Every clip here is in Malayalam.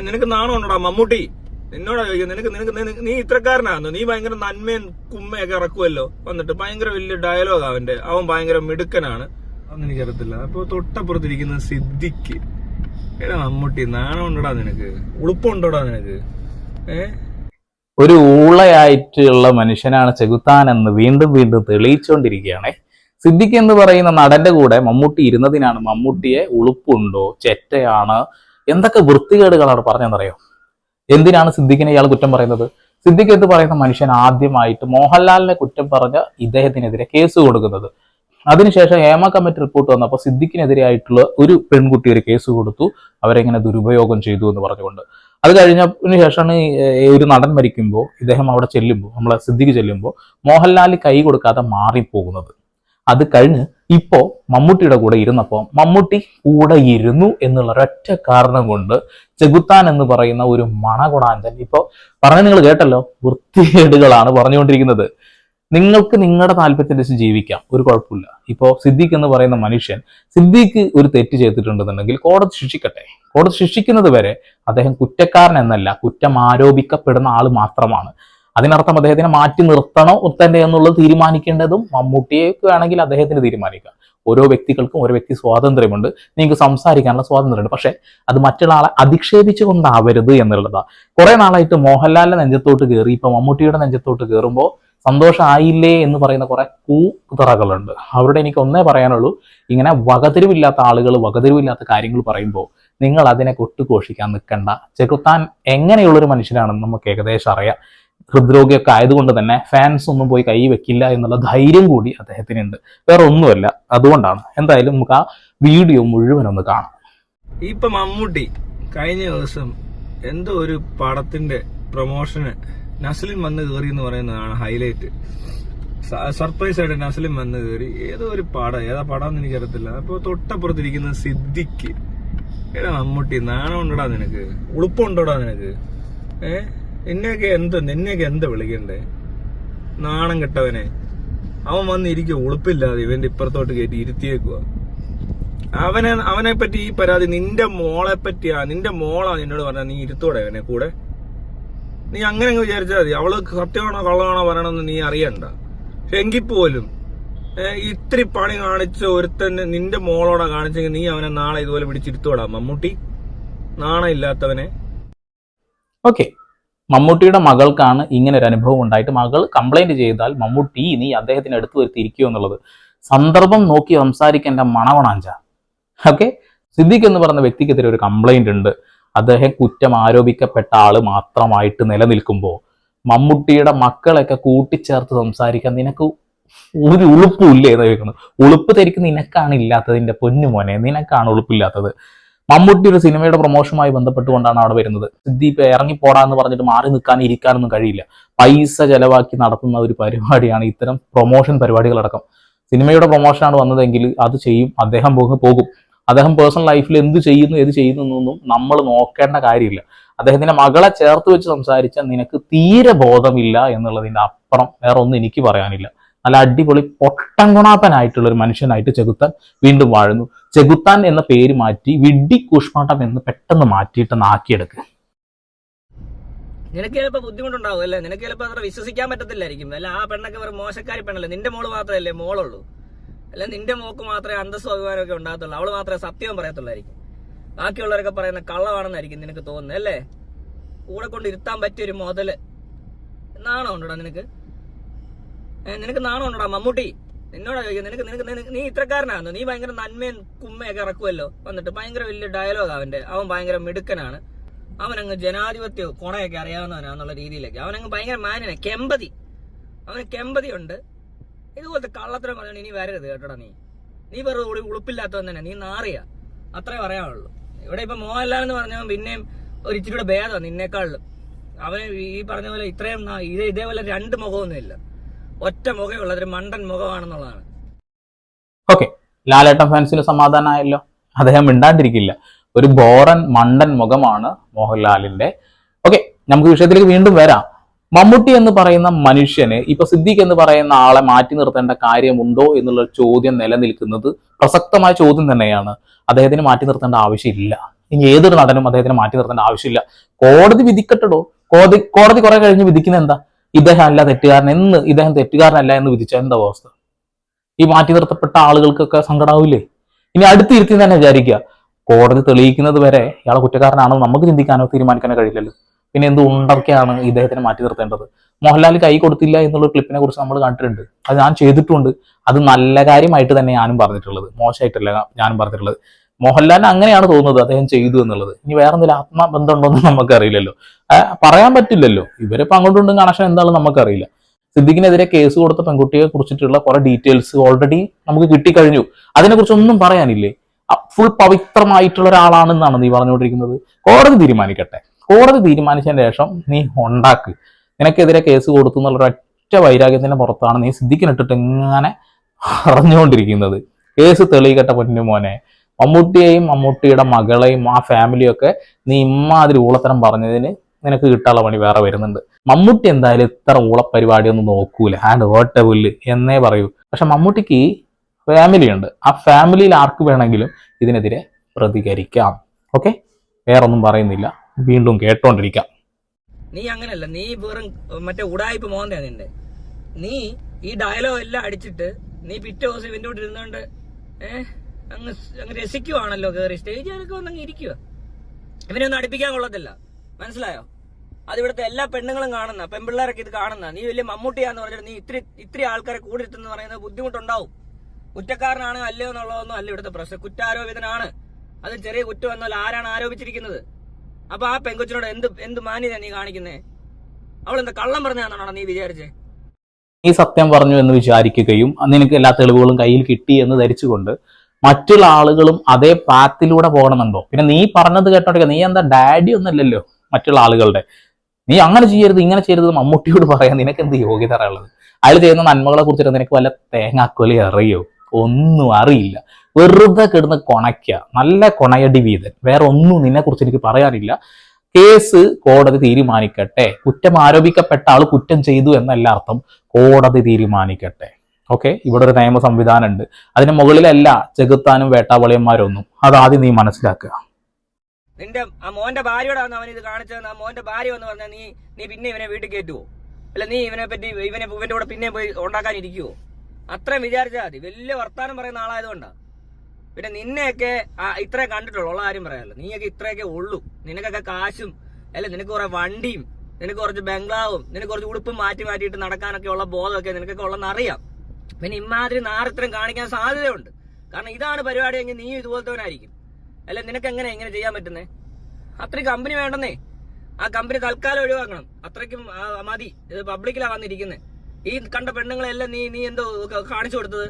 നിനക്ക് നാണമുണ്ടോടാ മമ്മൂട്ടി? നിന്നോടാ ചോദിക്കുന്നത് നിനക്ക് നിനക്ക് നീ ഇത്രക്കാരനാണോ നീ ഭയങ്കര നന്മയും കുമ്മയൊക്കെ ഇറക്കുമല്ലോ വന്നിട്ട് ഭയങ്കര വലിയ ഡയലോഗ് അവന്റെ. അവൻ ഭയങ്കര മിടുക്കനാണ്. അതൊന്നും എനിക്കറിയത്തില്ല. അപ്പൊ തൊട്ടപ്പുറത്തിരിക്കുന്ന സിദ്ദിഖ്. എടാ മമ്മൂട്ടി നാണം ഉണ്ടോടാ നിനക്ക്? ഉളുപ്പുണ്ടോടാ നിനക്ക്? ഏ? ഒരു ഊളയായിട്ടുള്ള മനുഷ്യനാണ് ചെകുത്താൻ എന്ന് വീണ്ടും വീണ്ടും തെളിയിച്ചുകൊണ്ടിരിക്കുകയാണ് സിദ്ദിഖ് എന്ന് പറയുന്ന നടന്റെ കൂടെ മമ്മൂട്ടി ഇരുന്നതിനാണ് മമ്മൂട്ടിയെ ഉളുപ്പുണ്ടോ ചെറ്റയാണ് എന്തൊക്കെ വൃത്തികേടുകളാണ് പറഞ്ഞെന്നറിയോ എന്തിനാണ് സിദ്ദിഖിനെ ഇയാൾ കുറ്റം പറയുന്നത്? സിദ്ദിഖ് എന്ന് പറയുന്ന മനുഷ്യൻ ആദ്യമായിട്ട് മോഹൻലാലിനെ കുറ്റം പറഞ്ഞ ഇദ്ദേഹത്തിനെതിരെ കേസ് കൊടുക്കുന്നത്. അതിനുശേഷം ഹേമ കമ്മിറ്റി റിപ്പോർട്ട് വന്നപ്പോൾ സിദ്ദിഖിനെതിരായിട്ടുള്ള ഒരു പെൺകുട്ടി ഒരു കേസ് കൊടുത്തു. അവരെങ്ങനെ ദുരുപയോഗം ചെയ്തു എന്ന് പറഞ്ഞുകൊണ്ട്. അത് കഴിഞ്ഞതിന് ശേഷമാണ് ഒരു നടൻ മരിക്കുമ്പോൾ ഇദ്ദേഹം അവിടെ ചെല്ലുമ്പോൾ നമ്മളെ സിദ്ദിഖ് ചെല്ലുമ്പോൾ മോഹൻലാൽ കൈ കൊടുക്കാതെ മാറിപ്പോകുന്നത്. അത് കഴിഞ്ഞ് ഇപ്പോ മമ്മൂട്ടിയുടെ കൂടെ ഇരുന്നപ്പോൾ മമ്മൂട്ടി കൂടെ ഇരുന്നു എന്നുള്ള ഒരൊറ്റ കാരണം കൊണ്ട് ചെകുത്താൻ എന്ന് പറയുന്ന ഒരു മണകുണാഞ്ചൻ ഇപ്പോ പറഞ്ഞ നിങ്ങൾ കേട്ടല്ലോ വൃത്തികേടുകളാണ് പറഞ്ഞുകൊണ്ടിരിക്കുന്നത്. നിങ്ങൾക്ക് നിങ്ങളുടെ താല്പര്യത്തിനനുസരിച്ച് ജീവിക്കാം ഒരു കുഴപ്പമില്ല. ഇപ്പോ സിദ്ദീഖ് എന്ന് പറയുന്ന മനുഷ്യൻ സിദ്ദീഖ് ഒരു തെറ്റ് ചെയ്തിട്ടുണ്ടെന്നുണ്ടെങ്കിൽ കോടതി ശിക്ഷിക്കട്ടെ. കോടതി ശിക്ഷിക്കുന്നത് വരെ അദ്ദേഹം കുറ്റക്കാരൻ എന്നല്ല കുറ്റം ആരോപിക്കപ്പെടുന്ന ആൾ മാത്രമാണ്. അതിനർത്ഥം അദ്ദേഹത്തിനെ മാറ്റി നിർത്തണോ ഉത്തന്റെ എന്നുള്ളത് തീരുമാനിക്കേണ്ടതും മമ്മൂട്ടിയെ വേണമെങ്കിൽ അദ്ദേഹത്തിന് തീരുമാനിക്കാം. ഓരോ വ്യക്തികൾക്കും ഓരോ വ്യക്തി സ്വാതന്ത്ര്യമുണ്ട്. നിങ്ങൾക്ക് സംസാരിക്കാനുള്ള സ്വാതന്ത്ര്യമുണ്ട്. പക്ഷേ അത് മറ്റുള്ള ആളെ അധിക്ഷേപിച്ചു കൊണ്ടാവരുത് എന്നുള്ളതാ. കുറെ നാളായിട്ട് മോഹൻലാലിന്റെ നെഞ്ചത്തോട്ട് കയറി ഇപ്പൊ മമ്മൂട്ടിയുടെ നെഞ്ചത്തോട്ട് കയറുമ്പോൾ സന്തോഷമായില്ലേ എന്ന് പറയുന്ന കുറെ കൂതറകളുണ്ട്. അവരുടെ എനിക്ക് ഒന്നേ പറയാനുള്ളൂ. ഇങ്ങനെ വകതിരിവില്ലാത്ത ആളുകൾ വകതിരിവില്ലാത്ത കാര്യങ്ങൾ പറയുമ്പോൾ നിങ്ങൾ അതിനെ കൊട്ടുഘോഷിക്കാൻ നിൽക്കണ്ട. ചെകുത്താൻ എങ്ങനെയുള്ളൊരു മനുഷ്യനാണെന്ന് നമുക്ക് ഏകദേശം അറിയാം. ഹൃദ്രോഗിയൊക്കെ ആയതുകൊണ്ട് തന്നെ ഫാൻസ് ഒന്നും പോയി കൈ വെക്കില്ല എന്നുള്ള ധൈര്യം കൂടി അദ്ദേഹത്തിനുണ്ട്. വേറെ ഒന്നുമല്ല അതുകൊണ്ടാണ്. എന്തായാലും നമുക്ക് ആ വീഡിയോ മുഴുവൻ ഒന്ന് കാണാം. ഇപ്പൊ മമ്മൂട്ടി കഴിഞ്ഞ ദിവസം എന്തോ ഒരു പടത്തിന്റെ പ്രൊമോഷന് നസ്ലിൻ വന്ന് കയറി എന്ന് പറയുന്നതാണ് ഹൈലൈറ്റ് സർപ്രൈസ് ആയിട്ട് നസ്ലിൻ വന്ന് കയറി. ഏതോ ഒരു പടം ഏതാ പടം എന്ന് എനിക്കറിയത്തില്ല. അപ്പൊ തൊട്ടപ്പുറത്തിരിക്കുന്ന സിദ്ദിഖ്. എടാ മമ്മൂട്ടി നാണം നിനക്ക്? ഉളുപ്പുണ്ടോടാ നിനക്ക്? ഏ? നിന്നെയൊക്കെ എന്ത് നിന്നെയൊക്കെ എന്ത് വിളിക്കണ്ടേ? നാണം കെട്ടവനെ. അവൻ വന്നിരിക്കുക ഉളുപ്പില്ലാതെ ഇവന്റെ ഇപ്പുറത്തോട്ട് കയറ്റി ഇരുത്തിയേക്കുക അവനെ അവനെ പറ്റി ഈ പരാതി നിന്റെ മോളെ പറ്റിയാ നിന്റെ മോളാ നിന്നോട് പറഞ്ഞ നീ ഇരുത്തോടെ അവനെ കൂടെ. നീ അങ്ങനെ അങ്ങ് വിചാരിച്ചാൽ മതി. അവൾ സത്യമാണോ കള്ളമാണോ പറയണമെന്ന് നീ അറിയണ്ട. പക്ഷെ എങ്കിൽ പോലും ഇത്തിരി പണി കാണിച്ച ഒരുത്തന്നെ നിന്റെ മോളോടെ കാണിച്ചെങ്കിൽ നീ അവനെ നാളെ ഇതുപോലെ പിടിച്ചിരുത്തോടാ മമ്മൂട്ടി? നാണം ഇല്ലാത്തവനെ ഓക്കെ. മമ്മൂട്ടിയുടെ മകൾക്കാണ് ഇങ്ങനെ ഒരു അനുഭവം ഉണ്ടായിട്ട് മകൾ കംപ്ലൈന്റ് ചെയ്താൽ മമ്മൂട്ടി നീ അദ്ദേഹത്തിന് അടുത്ത് വരുത്തിയിരിക്കുമോ എന്നുള്ളത്. സന്ദർഭം നോക്കി സംസാരിക്കേണ്ട മണവണാഞ്ച ഓക്കെ സിദ്ദിഖ് എന്ന് പറഞ്ഞ വ്യക്തിക്കെതിരെ ഒരു കംപ്ലൈന്റ് ഉണ്ട്. അദ്ദേഹം കുറ്റം ആരോപിക്കപ്പെട്ട ആൾ മാത്രമായിട്ട് നിലനിൽക്കുമ്പോൾ മമ്മൂട്ടിയുടെ മക്കളൊക്കെ കൂട്ടിച്ചേർത്ത് സംസാരിക്കാൻ നിനക്ക് ഒരു ഉളുപ്പും ഇല്ലേ എന്ന് ചോദിക്കുന്നത്. ഉളുപ്പ് തിരിക്ക് നിനക്കാണ് ഇല്ലാത്തതിന്റെ പൊന്നു മോനെ. നിനക്കാണ് ഉളുപ്പില്ലാത്തത്. മമ്മൂട്ടി ഒരു സിനിമയുടെ പ്രൊമോഷനുമായി ബന്ധപ്പെട്ടുകൊണ്ടാണ് അവിടെ വരുന്നത്. സിദ്ദീപ് ഇറങ്ങി പോടാന്ന് പറഞ്ഞിട്ട് മാറി നിൽക്കാൻ ഇരിക്കാനൊന്നും കഴിയില്ല. പൈസ ചെലവാക്കി നടത്തുന്ന ഒരു പരിപാടിയാണ് ഇത്തരം പ്രൊമോഷൻ പരിപാടികളടക്കം. സിനിമയുടെ പ്രൊമോഷനാണ് വന്നതെങ്കിൽ അത് ചെയ്യും അദ്ദേഹം പോകും പോകും. അദ്ദേഹം പേഴ്സണൽ ലൈഫിൽ എന്ത് ചെയ്യുന്നു ഏത് ചെയ്യുന്നു എന്നൊന്നും നമ്മൾ നോക്കേണ്ട കാര്യമില്ല. അദ്ദേഹത്തിന്റെ മകളെ ചേർത്ത് വെച്ച് സംസാരിച്ചാൽ നിനക്ക് തീരെ ബോധമില്ല എന്നുള്ളതിന്റെ അപ്പുറം വേറെ ഒന്നും എനിക്ക് പറയാനില്ല. നല്ല അടിപൊളി പൊട്ടങ്കുണാപ്പനായിട്ടുള്ള ഒരു മനുഷ്യനായിട്ട് ചെകുത്താൻ വീണ്ടും വാഴുന്നു. ചെകുത്താൻ എന്ന പേര് മാറ്റി വിഡ്ഡി കൂഷ്മാട്ടം എന്ന് പെട്ടെന്ന് മാറ്റിയിട്ട് നാക്കിയെടുക്കുക നിനക്ക് ചിലപ്പോ ബുദ്ധിമുട്ടുണ്ടാവും അല്ലേ? നിനക്ക് ചിലപ്പോ അത്ര വിശ്വസിക്കാൻ പറ്റത്തില്ലായിരിക്കും. അല്ല ആ പെണ്ണൊക്കെ വെറും മോശക്കാരി പെണ്ണല്ലേ? നിന്റെ മോൾ മാത്രമല്ലേ? മോളുള്ളൂ. അല്ല നിന്റെ മോക്ക് മാത്രമേ അന്തസ്സും അഭിമാനമൊക്കെ ഉണ്ടാകത്തുള്ളൂ. അവൾ മാത്രമേ സത്യം പറയത്തുള്ളായിരിക്കും. ബാക്കിയുള്ളവരൊക്കെ പറയുന്ന കള്ളമാണെന്നായിരിക്കും നിനക്ക് തോന്നുന്നത് അല്ലേ? കൂടെ കൊണ്ട് ഇരുത്താൻ പറ്റിയ ഒരു മുതൽ. നാണം ഉണ്ടോടാ നിനക്ക് നിനക്ക് നാണം ഉണ്ടോടാ മമ്മൂട്ടി? നിന്നോടാ ചോദിക്കുന്നത് നിനക്ക് നിനക്ക് നീ ഇത്രക്കാരനാണോ നീ ഭയങ്കര നന്മയും കുമ്മയൊക്കെ ഇറക്കുമല്ലോ വന്നിട്ട് ഭയങ്കര വലിയ ഡയലോഗ് അവന്റെ. അവൻ ഭയങ്കര മിടുക്കനാണ്. അവനങ്ങ് ജനാധിപത്യ കൊണയൊക്കെ അറിയാവുന്നവനാന്നുള്ള രീതിയിലേക്ക്. അവനങ്ങ് ഭയങ്കര മാന്യന. കെമ്പതി. അവന് കെമ്പതി ഉണ്ട് ഇതുപോലത്തെ കള്ളത്തരം പറഞ്ഞു ഇനി വരരുത് കേട്ടോടാ നീ. നീ വെറുതെ ഉളി ഉളുപ്പില്ലാത്തവൻ തന്നെ. നീ നാറിയ. അത്രേ പറയാനുള്ളൂ. ഇവിടെ ഇപ്പൊ മോഹൻലാൽ എന്ന് പറഞ്ഞവൻ പിന്നെയും ഒരു ഇച്ചിരി കൂടെ ഭേദമാണ് നിന്നേക്കാളിലും. അവന് ഈ പറഞ്ഞ പോലെ ഇത്രയും ഇതേ ഇത് ഇതേപോലെ രണ്ട് മുഖമൊന്നും ഇല്ല ഒറ്റ മുഖമുള്ള ഒരു മണ്ടൻ മുഖമാണെന്നുള്ളതാണ്. ഓക്കെ ലാലേട്ടൻ ഫാൻസിന് സമാധാനമായല്ലോ അദ്ദേഹം മിണ്ടാണ്ടിരിക്കില്ല. ഒരു ബോറൻ മണ്ടൻ മുഖമാണ് മോഹൻലാലിന്റെ. ഓക്കെ നമുക്ക് വിഷയത്തിലേക്ക് വീണ്ടും വരാം. മമ്മൂട്ടി എന്ന് പറയുന്ന മനുഷ്യന് ഇപ്പൊ സിദ്ദീഖ് എന്ന് പറയുന്ന ആളെ മാറ്റി നിർത്തേണ്ട കാര്യമുണ്ടോ എന്നുള്ള ചോദ്യം നിലനിൽക്കുന്നത് പ്രസക്തമായ ചോദ്യം തന്നെയാണ്. അദ്ദേഹത്തിന് മാറ്റി നിർത്തേണ്ട ആവശ്യമില്ല. ഇനി ഏതൊരു നടനും അദ്ദേഹത്തിന് മാറ്റി നിർത്തേണ്ട ആവശ്യമില്ല. കോടതി വിധിക്കട്ടോ? കോടതി കോടതി കുറെ കഴിഞ്ഞ് വിധിക്കുന്ന എന്താ? ഇദ്ദേഹം അല്ല തെറ്റുകാരൻ എന്ന് ഇദ്ദേഹം തെറ്റുകാരനല്ല എന്ന് വിധിച്ച എന്താ അവസ്ഥ? ഈ മാറ്റി നിർത്തപ്പെട്ട ആളുകൾക്കൊക്കെ സങ്കടാവില്ലേ? ഇനി അടുത്തിരുത്തി തന്നെ വിചാരിക്കുക. കോടതി തെളിയിക്കുന്നത് വരെ ഇയാളെ കുറ്റക്കാരനാണെന്ന് നമുക്ക് ചിന്തിക്കാനോ തീരുമാനിക്കാനോ കഴിയില്ലല്ലോ. പിന്നെ എന്ത് ഉണ്ടൊക്കെയാണ് ഇദ്ദേഹത്തിന് മാറ്റി നിർത്തേണ്ടത്? മോഹൻലാൽ കൈ കൊടുത്തില്ല എന്നുള്ള ക്ലിപ്പിനെ കുറിച്ച് നമ്മൾ കണ്ടിട്ടുണ്ട്. അത് ഞാൻ ചെയ്തിട്ടുണ്ട്. അത് നല്ല കാര്യമായിട്ട് തന്നെ ഞാനും പറഞ്ഞിട്ടുള്ളത്. മോശമായിട്ടല്ല ഞാനും പറഞ്ഞിട്ടുള്ളത്. മോഹൻലാലിന് അങ്ങനെയാണ് തോന്നുന്നത് അദ്ദേഹം ചെയ്തു എന്നുള്ളത്. ഇനി വേറെ എന്തെങ്കിലും ആത്മബന്ധം ഉണ്ടോ എന്ന് നമുക്കറിയില്ലല്ലോ. പറയാൻ പറ്റില്ലല്ലോ. ഇവരിപ്പോ അങ്ങോട്ടും കണക്ഷൻ എന്താണെന്ന് നമുക്കറിയില്ല. സിദ്ദിഖിനെതിരെ കേസ് കൊടുത്ത പെൺകുട്ടിയെ കുറിച്ചിട്ടുള്ള കുറെ ഡീറ്റെയിൽസ് ഓൾറെഡി നമുക്ക് കിട്ടിക്കഴിഞ്ഞു. അതിനെക്കുറിച്ച് ഒന്നും പറയാനില്ലേ ഫുൾ പവിത്രമായിട്ടുള്ള ഒരാളാണെന്നാണ് നീ പറഞ്ഞുകൊണ്ടിരിക്കുന്നത്. കോടതി തീരുമാനിക്കട്ടെ. കോടതി തീരുമാനിച്ചതിന് ശേഷം നീ ഉണ്ടാക്ക്. നിനക്കെതിരെ കേസ് കൊടുത്തു എന്നുള്ള ഒറ്റ വൈരാഗ്യത്തിന്റെ പുറത്താണ് നീ സിദ്ദിഖിനിട്ടിട്ട് ഇങ്ങനെ അറിഞ്ഞുകൊണ്ടിരിക്കുന്നത് കേസ് തെളിയിക്കട്ടെ പൊന്നു മോനെ മമ്മൂട്ടിയെയും മമ്മൂട്ടിയുടെ മകളെയും ആ ഫാമിലിയും ഒക്കെ നീ ഇമ്മാതിരി ഊളത്തരം പറഞ്ഞതിന് നിനക്ക് കിട്ടാനുള്ള പണി വേറെ വരുന്നുണ്ട്. മമ്മൂട്ടി എന്തായാലും ഇത്ര ഊളപ്പരിപാടിയൊന്നും നോക്കൂല. ആൻഡ് ഓട്ട പുല്ല് എന്നേ പറയൂ. പക്ഷെ മമ്മൂട്ടിക്ക് ഫാമിലി ഉണ്ട്. ആ ഫാമിലിയിൽ ആർക്ക് വേണമെങ്കിലും ഇതിനെതിരെ പ്രതികരിക്കാം. ഓക്കെ വേറൊന്നും പറയുന്നില്ല. വീണ്ടും കേട്ടോണ്ടിരിക്കാം. നീ അങ്ങനല്ല. നീ വെറും മറ്റേ ഉടായ്പ മോന്താ നിന്റെ. നീ ഈ ഡയലോഗ് എല്ലാം അടിച്ചിട്ട് നീ പിറ്റേ ദിവസം ഇവന്റെ കൂടെ ഇരുന്നോണ്ട് ഏഹ് അങ്ങ് അങ്ങ് രസിക്കുവാണല്ലോ കേറി. സ്റ്റേജിലൊക്കെ വന്ന് അങ്ങ് ഇരിക്കുക ഇവനൊന്നും അടുപ്പിക്കാൻ കൊള്ളത്തില്ല. മനസ്സിലായോ? അത് ഇവിടുത്തെ എല്ലാ പെണ്ണുങ്ങളും കാണുന്ന പെൺപിള്ളേരൊക്കെ ഇത് കാണുന്ന നീ വലിയ മമ്മൂട്ടിയാന്ന് പറഞ്ഞിട്ട് നീ ഇത്ര ഇത്തിരി ആൾക്കാരെ കൂടി ഇരുത്തെന്ന് പറയുന്നത് ബുദ്ധിമുട്ടുണ്ടാവും. കുറ്റക്കാരനാണ് അല്ലയോ എന്നുള്ളതൊന്നും അല്ല ഇവിടുത്തെ പ്രശ്നം. കുറ്റാരോപിതനാണ്. അത് ചെറിയ കുറ്റം എന്നാൽ ആരാണ് ആരോപിച്ചിരിക്കുന്നത്? അപ്പൊ ആ പെങ്കൊച്ചിനോട് എന്ത് എന്ത് മാന്യത നീ കാണിക്കുന്നേ? അവൾ എന്താ കള്ളം പറഞ്ഞാന്നാണോ നീ വിചാരിച്ചേ? നീ സത്യം പറഞ്ഞു എന്ന് വിചാരിക്കുകയും നിനക്ക് എല്ലാ തെളിവുകളും കയ്യിൽ കിട്ടി എന്ന് ധരിച്ചുകൊണ്ട് മറ്റുള്ള ആളുകളും അതേ പാത്തിലൂടെ പോകണമെന്നുണ്ടോ പിന്നെ നീ പറഞ്ഞത് കേട്ടോ നീ എന്താ ഡാഡി ഒന്നല്ലല്ലോ മറ്റുള്ള ആളുകളുടെ. നീ അങ്ങനെ ചെയ്യരുത് ഇങ്ങനെ ചെയ്യരുത് മമ്മൂട്ടിയോട് പറയാൻ നിനക്ക് എന്ത് യോഗ്യത ഉള്ളത്? അയാൾ ചെയ്യുന്ന നന്മകളെ കുറിച്ചിട്ട് നിനക്ക് വല്ല തേങ്ങാക്കൊലി അറിയോ? ഒന്നും അറിയില്ല. വെറുതെ കിടന്ന് കൊണയ്ക്കുക നല്ല കൊണയടി വീതൻ. വേറെ ഒന്നും നിന്നെ കുറിച്ച് എനിക്ക് പറയാനില്ല. കേസ് കോടതി തീരുമാനിക്കട്ടെ. കുറ്റം ആരോപിക്കപ്പെട്ട ആൾ കുറ്റം ചെയ്തു എന്നല്ല അർത്ഥം. കോടതി തീരുമാനിക്കട്ടെ. ഓക്കെ? ഇവിടെ ഒരു നിയമ സംവിധാനം ഉണ്ട് അതിന് മുകളിലല്ല ചെകുത്താനും വേട്ടാവളിയന്മാരൊന്നും. അതാദ്യം നീ മനസ്സിലാക്കുക. നിന്റെ ആ മോന്റെ ഭാര്യയോടാണ് അവൻ ഇത് കാണിച്ചത് ആ മോന്റെ ഭാര്യ എന്ന് പറഞ്ഞാൽ നീ നീ പിന്നെ ഇവനെ വീട്ടിൽ കയറ്റുവോ? അല്ല നീ ഇവനെ പറ്റി ഇവനെ ഇവന്റെ കൂടെ പിന്നെ പോയി ഉണ്ടാക്കാൻ ഇരിക്കുവോ അത്രയും വിചാരിച്ചാൽ മതി. വലിയ വർത്താനം പറയുന്ന ആളായതുകൊണ്ടാ. പിന്നെ നിന്നെയൊക്കെ ഇത്രേ കണ്ടിട്ടുള്ളൂ. ഉള്ള ആരും പറയാമല്ലോ നീയൊക്കെ ഇത്രയൊക്കെ ഉള്ളൂ. നിനക്കൊക്കെ കാശും അല്ല നിനക്ക് കുറെ വണ്ടിയും നിനക്ക് കുറച്ച് ബംഗ്ലാവും നിനക്ക് കുറച്ച് ഉടുപ്പും മാറ്റി മാറ്റിയിട്ട് നടക്കാനൊക്കെ ഉള്ള ബോധമൊക്കെ നിനക്കൊക്കെ ഉള്ളതെന്ന് അറിയാം. പിന്നെ ഇമാതിരി നാരത്രം കാണിക്കാൻ സാധ്യതയുണ്ട്. കാരണം ഇതാണ് പരിപാടി പരിപാടിയെങ്കിൽ നീ ഇതുപോലത്തവനായിരിക്കും. അല്ല നിനക്ക് എങ്ങനെ എങ്ങനെ ചെയ്യാൻ പറ്റുന്നേ? അത്രയും കമ്പനി വേണ്ടെന്നേ. ആ കമ്പനി തൽക്കാലം ഒഴിവാക്കണം. അത്രയ്ക്കും മതി. ഇത് പബ്ലിക്കിലാണ് വന്നിരിക്കുന്നത് ഈ കണ്ട പെണ്ണുങ്ങളെല്ലാം നീ നീ എന്തോ കാണിച്ചു കൊടുത്തത്?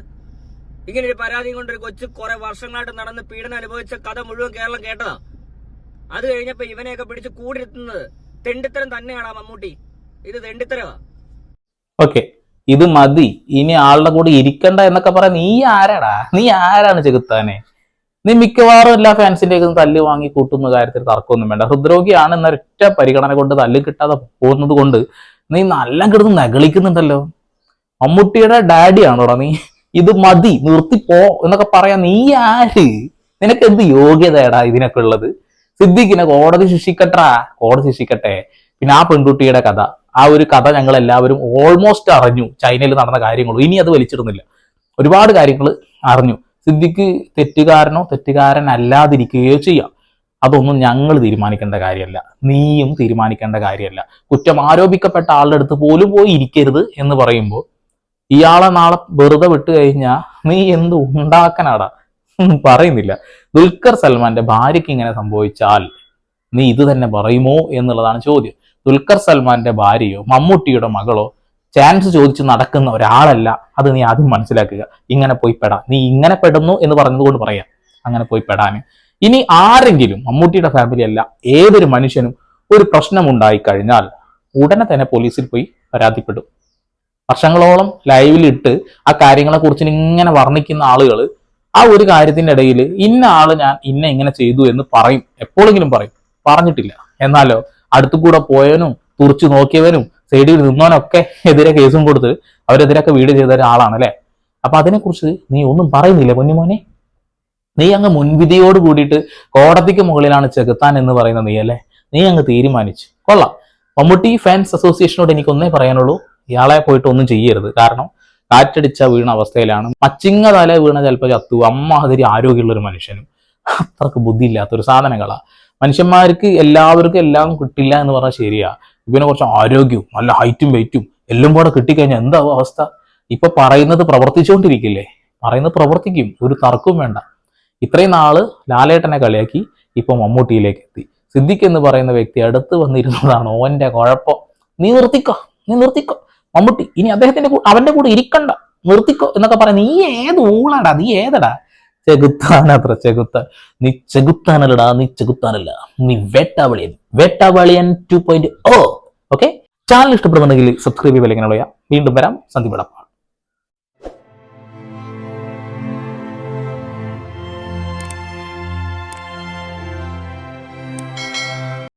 ഇങ്ങനെ ഒരു പരാതിയും കൊണ്ട് ഒരു കൊച്ചു കുറെ വർഷങ്ങളായിട്ട് നടന്ന് പീഡനം അനുഭവിച്ച കഥ മുഴുവൻ കേരളം കേട്ടതാ. അത് കഴിഞ്ഞപ്പോ ഇവനെയൊക്കെ പിടിച്ച് കൂടിരുത്തുന്നത് തെണ്ടിത്തരം തന്നെയാണ് ആ മമ്മൂട്ടി. ഇത് തെണ്ടിത്തരവാ. ഓക്കെ ഇത് മതി. ഇനി ആളുടെ കൂടെ ഇരിക്കണ്ട എന്നൊക്കെ പറയാൻ നീ ആരാടാ? നീ ആരാണ് ചെകുത്താനെ? നീ മിക്കവാറും എല്ലാ ഫാൻസിന്റെ തല്ല് വാങ്ങി കൂട്ടുന്ന കാര്യത്തിൽ തർക്കമൊന്നും വേണ്ട. ഹൃദ്രോഗിയാണ് എന്നൊരൊറ്റ പരിഗണന കൊണ്ട് തല്ല് കിട്ടാതെ പോകുന്നത് കൊണ്ട് നീ നല്ല കിടന്ന് നകളിക്കുന്നുണ്ടല്ലോ. മമ്മൂട്ടിയുടെ ഡാഡിയാണോടാ നീ? ഇത് മതി നിർത്തിപ്പോ എന്നൊക്കെ പറയാൻ നീ ആര്? നിനക്ക് എന്ത് യോഗ്യതയാടാ ഇതിനൊക്കെ ഉള്ളത്? സിദ്ദിഖിനെ കോടതി ശിക്ഷിക്കട്ടാ? കോടതി ശിക്ഷിക്കട്ടെ. പിന്നെ ആ പെൺകുട്ടിയുടെ കഥ. ആ ഒരു കഥ ഞങ്ങൾ എല്ലാവരും ഓൾമോസ്റ്റ് അറിഞ്ഞു ചൈനയിൽ നടന്ന കാര്യങ്ങളും. ഇനി അത് വലിച്ചിടുന്നില്ല. ഒരുപാട് കാര്യങ്ങൾ അറിഞ്ഞു. സിദ്ദിഖ് തെറ്റുകാരനോ തെറ്റുകാരനല്ലാതിരിക്കുകയോ ചെയ്യാം. അതൊന്നും ഞങ്ങൾ തീരുമാനിക്കേണ്ട കാര്യമല്ല. നീയും തീരുമാനിക്കേണ്ട കാര്യമല്ല. കുറ്റം ആരോപിക്കപ്പെട്ട ആളുടെ അടുത്ത് പോലും പോയി ഇരിക്കരുത് എന്ന് പറയുമ്പോൾ ഇയാളെ നാളെ വെറുതെ വിട്ടു കഴിഞ്ഞാൽ നീ എന്ത് ഉണ്ടാക്കാനാടാ? പറയുന്നില്ല. ദുൽഖർ സൽമാന്റെ ഭാര്യയ്ക്ക് ഇങ്ങനെ സംഭവിച്ചാൽ നീ ഇത് തന്നെ പറയുമോ എന്നുള്ളതാണ് ചോദ്യം. ദുൽഖർ സൽമാന്റെ ഭാര്യയോ മമ്മൂട്ടിയുടെ മകളോ ചാൻസ് ചോദിച്ച് നടക്കുന്ന ഒരാളല്ല. അത് നീ ആദ്യം മനസ്സിലാക്കുക. ഇങ്ങനെ പോയി പെടാ. നീ ഇങ്ങനെ പെടുന്നു എന്ന് പറഞ്ഞതുകൊണ്ട് പറയാം. അങ്ങനെ പോയി പെടാന്. ഇനി ആരെങ്കിലും മമ്മൂട്ടിയുടെ ഫാമിലി അല്ല ഏതൊരു മനുഷ്യനും ഒരു പ്രശ്നമുണ്ടായി കഴിഞ്ഞാൽ ഉടനെ തന്നെ പോലീസിൽ പോയി പരാതിപ്പെടും. വർഷങ്ങളോളം ലൈവിലിട്ട് ആ കാര്യങ്ങളെ കുറിച്ച് ഇങ്ങനെ വർണിക്കുന്ന ആളുകൾ ആ ഒരു കാര്യത്തിന്റെ ഇടയിൽ ഇന്ന ആൾ ഞാൻ ഇന്ന ഇങ്ങനെ ചെയ്തു എന്ന് പറയും. എപ്പോഴെങ്കിലും പറയും. പറഞ്ഞിട്ടില്ല. എന്നാലോ അടുത്തു കൂടെ പോയവനും തുറച്ചു നോക്കിയവനും സൈഡിൽ നിന്നവനൊക്കെ എതിരെ കേസും കൊടുത്ത് അവരെതിരൊക്കെ വീട് ചെയ്ത ഒരാളാണ് അല്ലെ? അപ്പൊ അതിനെക്കുറിച്ച് നീ ഒന്നും പറയുന്നില്ല പൊന്നുമോനെ? നീ അങ്ങ് മുൻവിധിയോട് കൂടിയിട്ട് കോടതിക്ക് മുകളിലാണ് ചെകുത്താൻ എന്ന് പറയുന്ന നീ അല്ലേ? നീ അങ്ങ് തീരുമാനിച്ചു. കൊള്ളാം. മമ്മൂട്ടി ഫാൻസ് അസോസിയേഷനോട് എനിക്ക് ഒന്നേ പറയാനുള്ളൂ. ഇയാളെ പോയിട്ട് ഒന്നും ചെയ്യരുത്. കാരണം കാറ്റടിച്ച വീണ അവസ്ഥയിലാണ്. മച്ചിങ്ങ തല വീണ ചിലപ്പോൾ ചത്തു. അമ്മാതിരി ആരോഗ്യമുള്ള ഒരു മനുഷ്യനും. അത്രയ്ക്ക് ബുദ്ധിയില്ലാത്തൊരു സാധനങ്ങളാ. മനുഷ്യന്മാർക്ക് എല്ലാവർക്കും എല്ലാം കിട്ടില്ല എന്ന് പറഞ്ഞാൽ ശരിയാ. ഇവനെ കുറച്ച് ആരോഗ്യവും നല്ല ഹൈറ്റും വെയിറ്റും എല്ലാം കൂടെ കിട്ടിക്കഴിഞ്ഞാൽ എന്താവും അവസ്ഥ? ഇപ്പൊ പറയുന്നത് പ്രവർത്തിച്ചുകൊണ്ടിരിക്കില്ലേ? പറയുന്നത് പ്രവർത്തിക്കും ഒരു തർക്കവും വേണ്ട. ഇത്രയും നാൾ ലാലേട്ടനെ കളിയാക്കി ഇപ്പൊ മമ്മൂട്ടിയിലേക്ക് എത്തി. സിദ്ദിഖ് എന്ന് പറയുന്ന വ്യക്തി അടുത്ത് വന്നിരുന്നതാണ് ഓന്റെ കുഴപ്പം നീ നിർത്തിക്കോ നീ നിർത്തിക്കോ. മമ്മൂട്ടി ഇനി അദ്ദേഹത്തിന്റെ അവന്റെ കൂടെ ഇരിക്കണ്ട നിർത്തിക്കോ എന്നൊക്കെ പറയാം നീ ഏത് ഊളാടാ നീ ഏതടാ? ചെകുത്താനത്ര ചെകുത്താൻ. നീ ചെകുത്താനല്ലടാ നീ ചെകുത്താനല്ല. നീ വേട്ടാവളിയൻ. വേട്ടാവളിയൻ two point o okay channel ഇഷ്ടപ്പെടുന്നുണ്ടെങ്കിൽ സബ്സ്ക്രൈബ് ചെയ്യുക വീണ്ടും വരാം. സന്ദീപ്